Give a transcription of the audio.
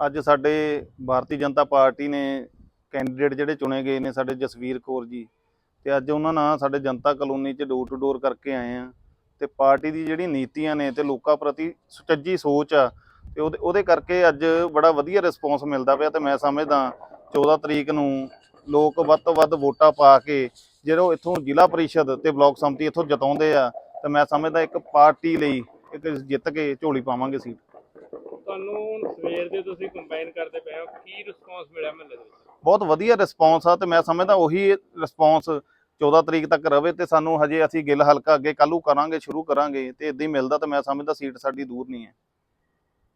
ਅੱਜ ਸਾਡੇ ਭਾਰਤੀ ਜਨਤਾ ਪਾਰਟੀ ਨੇ ਕੈਂਡੀਡੇਟ ਜਿਹੜੇ ਚੁਣੇ ਗਏ ਨੇ ਸਾਡੇ ਜਸਵੀਰ ਕੌਰ ਜੀ, ਤੇ ਅੱਜ ਉਹਨਾਂ ਨਾਲ ਸਾਡੇ ਜਨਤਾ ਕਲੋਨੀ 'ਚ ਡੋਰ ਟੂ ਡੋਰ ਕਰਕੇ ਆਏ ਆ ਤੇ ਪਾਰਟੀ ਦੀ ਜਿਹੜੀ ਨੀਤੀਆਂ ਨੇ ਤੇ ਲੋਕਾਂ ਪ੍ਰਤੀ ਸੁਚੱਜੀ ਸੋਚ ਆ, ਤੇ ਉਹਦੇ ਉਹਦੇ ਕਰਕੇ ਅੱਜ ਬੜਾ ਵਧੀਆ ਰਿਸਪੌਂਸ ਮਿਲਦਾ ਪਿਆ ਤੇ ਮੈਂ ਸਮਝਦਾ 14 ਤਰੀਕ ਨੂੰ ਲੋਕ ਵੱਧ ਤੋਂ ਵੱਧ ਵੋਟਾਂ ਪਾ ਕੇ ਜਦੋਂ ਇੱਥੋਂ ਜ਼ਿਲ੍ਹਾ ਪਰਿਸ਼ਦ ਤੇ ਬਲਾਕ ਸੰਮਤੀ ਇੱਥੋਂ ਜਿਤਾਉਂਦੇ ਆ, ਤੇ ਮੈਂ ਸਮਝਦਾ ਇੱਕ ਪਾਰਟੀ ਲਈ ਇੱਕ ਜਿੱਤ ਕੇ ਝੋਲੀ ਪਾਵਾਂਗੇ ਸੀਟ। ਤੁਹਾਨੂੰ ਸਵੇਰ ਦੇ ਤੁਸੀਂ ਕੰਬਾਈਨ ਕਰਦੇ ਪਏ ਹੋ ਕੀ ਰਿਸਪੌਂਸ ਮਿਲਿਆ ਮਹੱਲੇ ਦੇ ਵਿੱਚ? ਬਹੁਤ ਵਧੀਆ ਰਿਸਪੌਂਸ ਆ ਤੇ ਮੈਂ ਸਮਝਦਾ ਉਹੀ ਰਿਸਪੌਂਸ 14 ਤਰੀਕ ਤੱਕ ਰਵੇ ਤੇ ਸਾਨੂੰ ਹਜੇ ਅਸੀਂ ਗਿੱਲ ਹਲਕਾ ਅੱਗੇ ਕੱਲੂ ਕਰਾਂਗੇ ਸ਼ੁਰੂ ਕਰਾਂਗੇ ਤੇ ਇਦਾਂ ਹੀ ਮਿਲਦਾ ਤੇ ਮੈਂ ਸਮਝਦਾ ਸੀਟ ਸਾਡੀ ਦੂਰ ਨਹੀਂ ਹੈ।